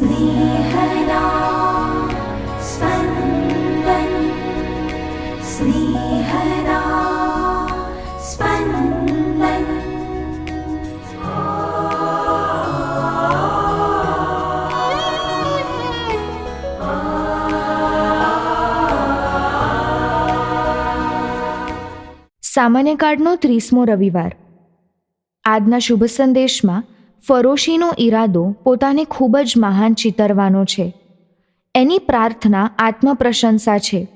स्नेहदा स्पन्दन् स्नेहदा स्पन्दन् સામાન્ય કાર્ડનો ત્રીસમો રવિવાર આજના શુભ સંદેશમાં ફરોશીનો ઈરાદો પોતાને ખૂબ જ મહાન ચિતરવાનો છે. એની પ્રાર્થના આત્મપ્રશંસા છે.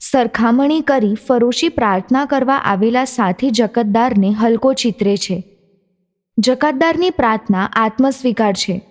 સરખામણી કરી ફરોશી પ્રાર્થના કરવા આવેલા સાથી જકતદારને હલકો ચિતરે છે. જકાતદારની પ્રાર્થના આત્મસ્વીકાર છે.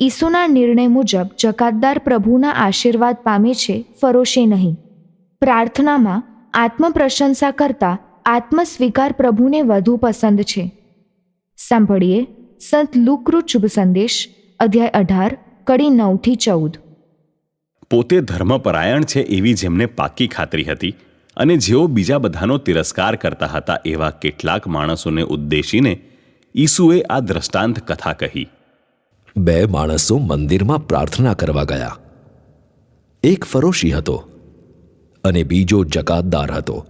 ઈસુના નિર્ણય મુજબ જકાતદાર પ્રભુના આશીર્વાદ પામે છે, ફરોશી નહીં. પ્રાર્થનામાં આત્મપ્રશંસા કરતાં આત્મસ્વીકાર પ્રભુને વધુ પસંદ છે. સાંભળીએ. સંત લુકૃત શુભ સંદેશ અધ્યાય અઢાર કડી નવથી ચૌદ. પોતે ધર્મપરાયણ છે એવી જેમને પાકી ખાતરી હતી અને જેઓ બીજા બધાનો તિરસ્કાર કરતા હતા એવા કેટલાક માણસોને ઉદ્દેશીને ઈસુએ આ દ્રષ્ટાંત કથા કહી. બે માણસો મંદિરમાં પ્રાર્થના કરવા ગયા. એક ફરોશી હતો અને બીજો જકાતદાર હતો.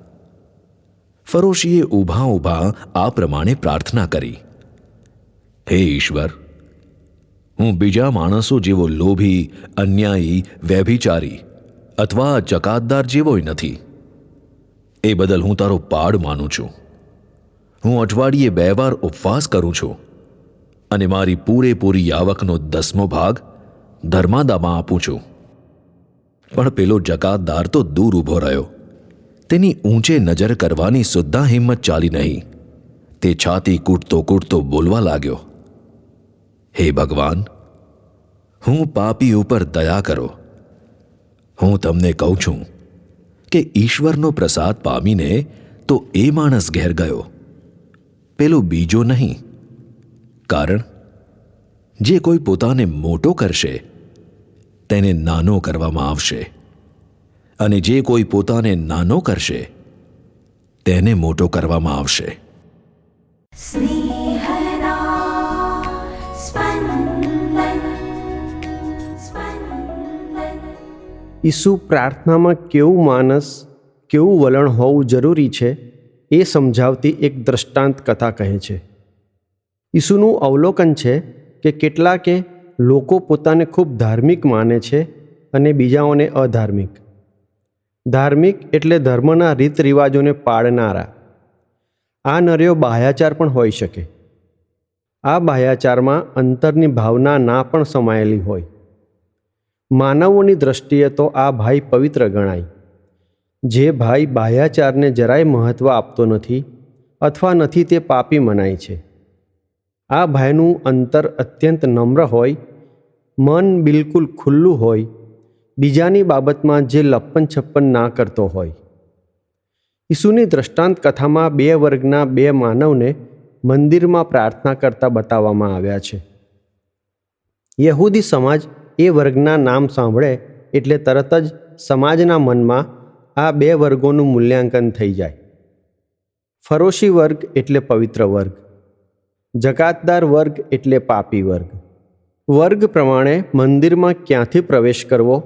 ફરોશીએ ઊભા ઊભા આ પ્રમાણે પ્રાર્થના કરી. હે ઈશ્વર, હું બીજા માણસો જેવો લોભી, અન્યાયી, વ્યભિચારી અથવા જકાતદાર જેવોય નથી. એ બદલ હું તારો પાડ માનું છું. હું અઠવાડિયે બે વાર ઉપવાસ કરું છું અને મારી પૂરેપૂરી આવકનો દસમો ભાગ ધર્માદામાં આપું છું. પણ પેલો જકાતદાર તો દૂર ઊભો રહ્યો. તેની ઊંચે નજર કરવાની સુદ્ધા હિંમત ચાલી નહીં. તે છાતી કૂટતો કૂટતો બોલવા લાગ્યો. હે ભગવાન, હું પાપી ઉપર દયા કરો. હું તમને કહું છું કે ઈશ્વરનો પ્રસાદ પામીને તો એ માણસ ઘેર ગયો. પેલો બીજો નહીં. કારણ, જે કોઈ પોતાને મોટો કરશે, તેને નાનો કરવામાં આવશે. અને જે કોઈ પોતાને નાનો કરશે, તેને મોટો કરવામાં આવશે. સ્નેહ ઈસુ પ્રાર્થનામાં કેવું માનસ, કેવું વલણ હોવું જરૂરી છે, એ સમજાવતી એક દ્રષ્ટાંત કથા કહે છે. ઈસુનું અવલોકન છે કે કેટલાકે લોકો પોતાને ખૂબ ધાર્મિક માને છે અને બીજાઓને અધાર્મિક. ધાર્મિક એટલે ધર્મના રીત રિવાજોને પાળનારા આ નર્યો બાહ્યાચાર પણ હોઈ શકે. આ બાહ્યાચારમાં અંતરની ભાવના ના પણ સમાયેલી હોય. માનવોની દ્રષ્ટિએ તો આ ભાઈ પવિત્ર ગણાય. જે ભાઈ બાહ્યાચારને જરાય મહત્ત્વ આપતો નથી અથવા નથી તે પાપી મનાય છે. આ ભાઈનું અંતર અત્યંત નમ્ર હોય, મન બિલકુલ ખુલ્લું હોય, બીજાની બાબતમાં જે લપ્પન છપ્પન ના કરતો હોય. ઈસુની દ્રષ્ટાંત કથામાં બે વર્ગના બે માનવને મંદિરમાં પ્રાર્થના કરતા બતાવવામાં આવ્યા છે. યહૂદી સમાજ એ વર્ગના નામ સાંભળે એટલે તરત જ સમાજના મનમાં આ બે વર્ગોનું મૂલ્યાંકન થઈ જાય. ફરોશી વર્ગ એટલે પવિત્ર વર્ગ. જકાતદાર વર્ગ એટલે પાપી વર્ગ. વર્ગ પ્રમાણે મંદિરમાં ક્યાંથી પ્રવેશ કરવો,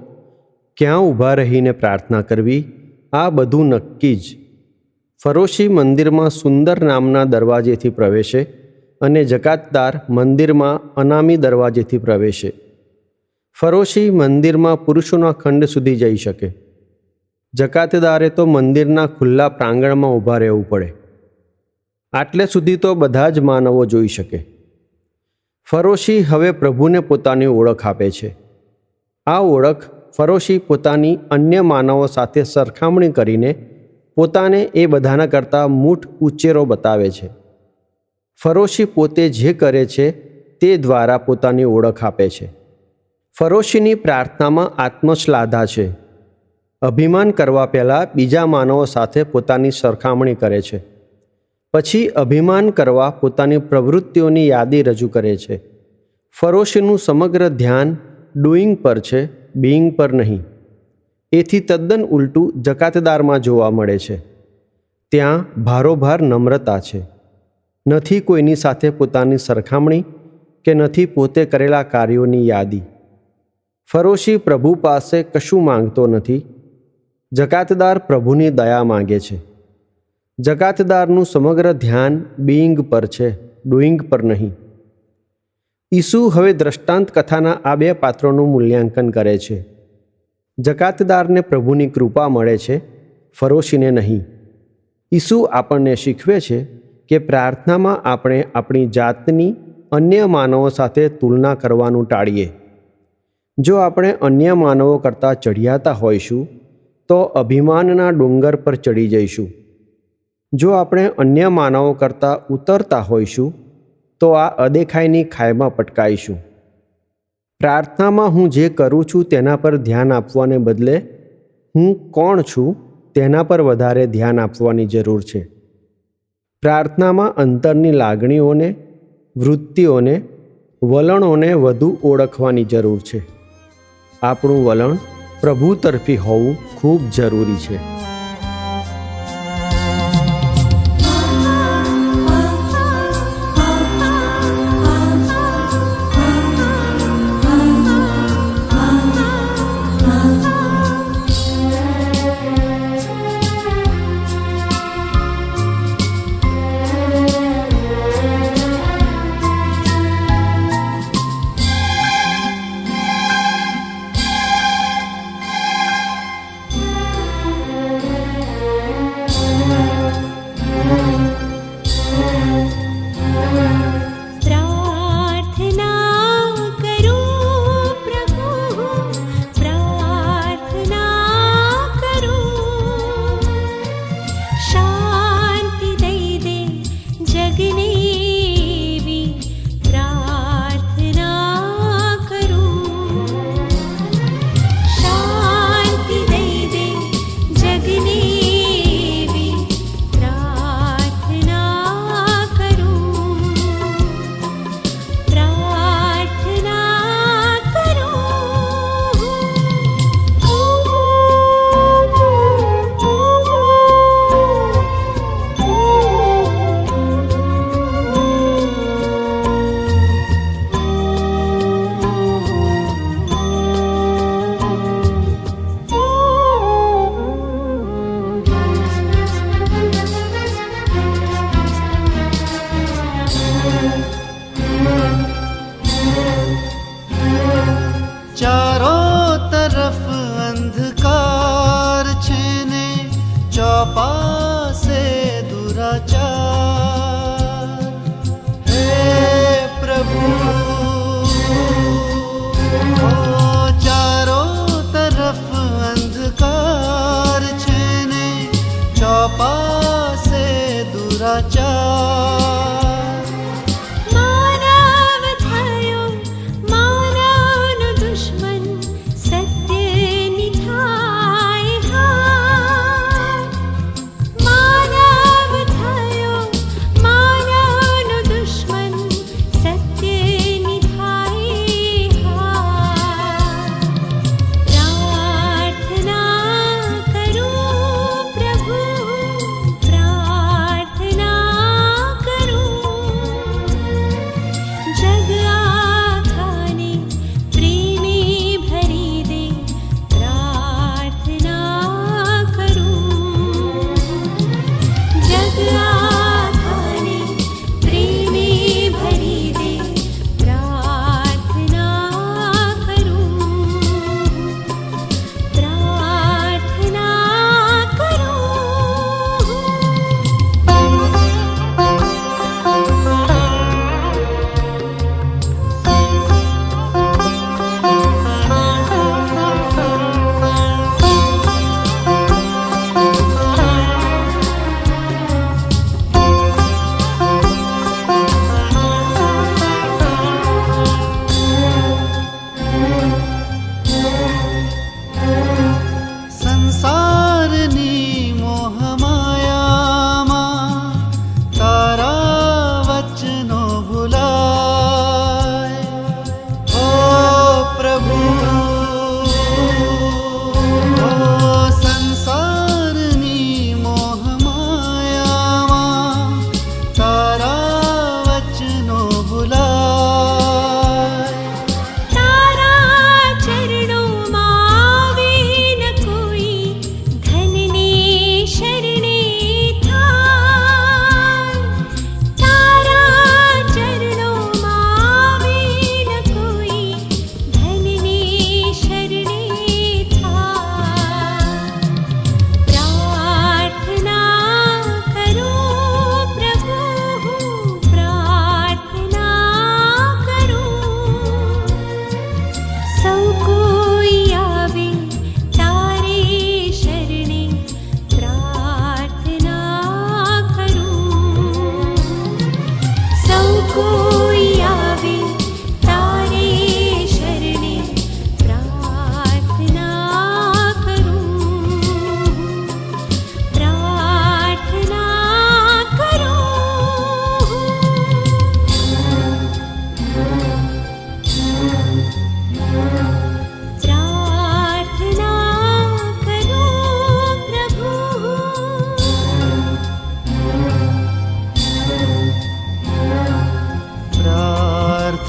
ક્યાં ઊભા રહીને પ્રાર્થના કરવી, આ બધું નક્કી જ. ફરોશી મંદિરમાં સુંદર નામના દરવાજેથી પ્રવેશે અને જકાતદાર મંદિરમાં અનામી દરવાજેથી પ્રવેશે. ફરોશી મંદિરમાં પુરુષોના ખંડ સુધી જઈ શકે. જકાતદારે તો મંદિરના ખુલ્લા પ્રાંગણમાં ઊભા રહેવું પડે. આટલે સુધી તો બધા જ માનવો જોઈ શકે. ફરોશી હવે પ્રભુને પોતાની ઓળખ આપે છે. આ ઓળખ ફરોશી પોતાની અન્ય માનવો સાથે સરખામણી કરીને પોતાને એ બધાના કરતાં મૂઠ ઉચ્ચેરો બતાવે છે. ફરોશી પોતે જે કરે છે તે દ્વારા પોતાની ઓળખ આપે છે. ફરોશીની પ્રાર્થનામાં આત્મશ્લાધા છે. અભિમાન કરવા પહેલાં બીજા માનવો સાથે પોતાની સરખામણી કરે છે. પછી અભિમાન કરવા પોતાની પ્રવૃત્તિઓની યાદી રજૂ કરે છે. ફરોશીનું સમગ્ર ધ્યાન ડુઈંગ પર છે બિઈંગ પર નહીં. એથી તદ્દન ઉલટું જકાતદારમાં જોવા મળે છે. ત્યાં ભારોભાર નમ્રતા છે. નથી કોઈની સાથે પોતાની સરખામણી કે નથી પોતે કરેલા કાર્યોની યાદી. ફરોશી પ્રભુ પાસે કશું માંગતો નથી. જકાતદાર પ્રભુની દયા માંગે છે. જકાતદારનું સમગ્ર ધ્યાન બીઈંગ પર છે ડુઈંગ પર નહીં. ઈસુ હવે દ્રષ્ટાંત કથાના આ બે પાત્રોનું મૂલ્યાંકન કરે છે. જકાતદારને પ્રભુની કૃપા મળે છે, ફરોશીને નહીં. ઈસુ આપણને શીખવે છે કે પ્રાર્થનામાં આપણે આપણી જાતની અન્ય માનવો સાથે તુલના કરવાનું ટાળીએ. જો આપણે અન્ય માનવો કરતાં ચઢિયાતા હોઈશું, તો અભિમાનના ડુંગર પર ચડી જઈશું. જો આપણે અન્ય માનવો કરતાં ઉતરતા હોઈશું, તો આ અદેખાઈની ખાઈમાં પટકાઈશું. પ્રાર્થનામાં હું જે કરું છું તેના પર ધ્યાન આપવાને બદલે, હું કોણ છું તેના પર વધારે ધ્યાન આપવાની જરૂર છે. પ્રાર્થનામાં અંતરની લાગણીઓને, વૃત્તિઓને, વલણોને વધુ ઓળખવાની જરૂર છે. આપણું વલણ પ્રભુ તરફી હોવું ખૂબ જરૂરી છે.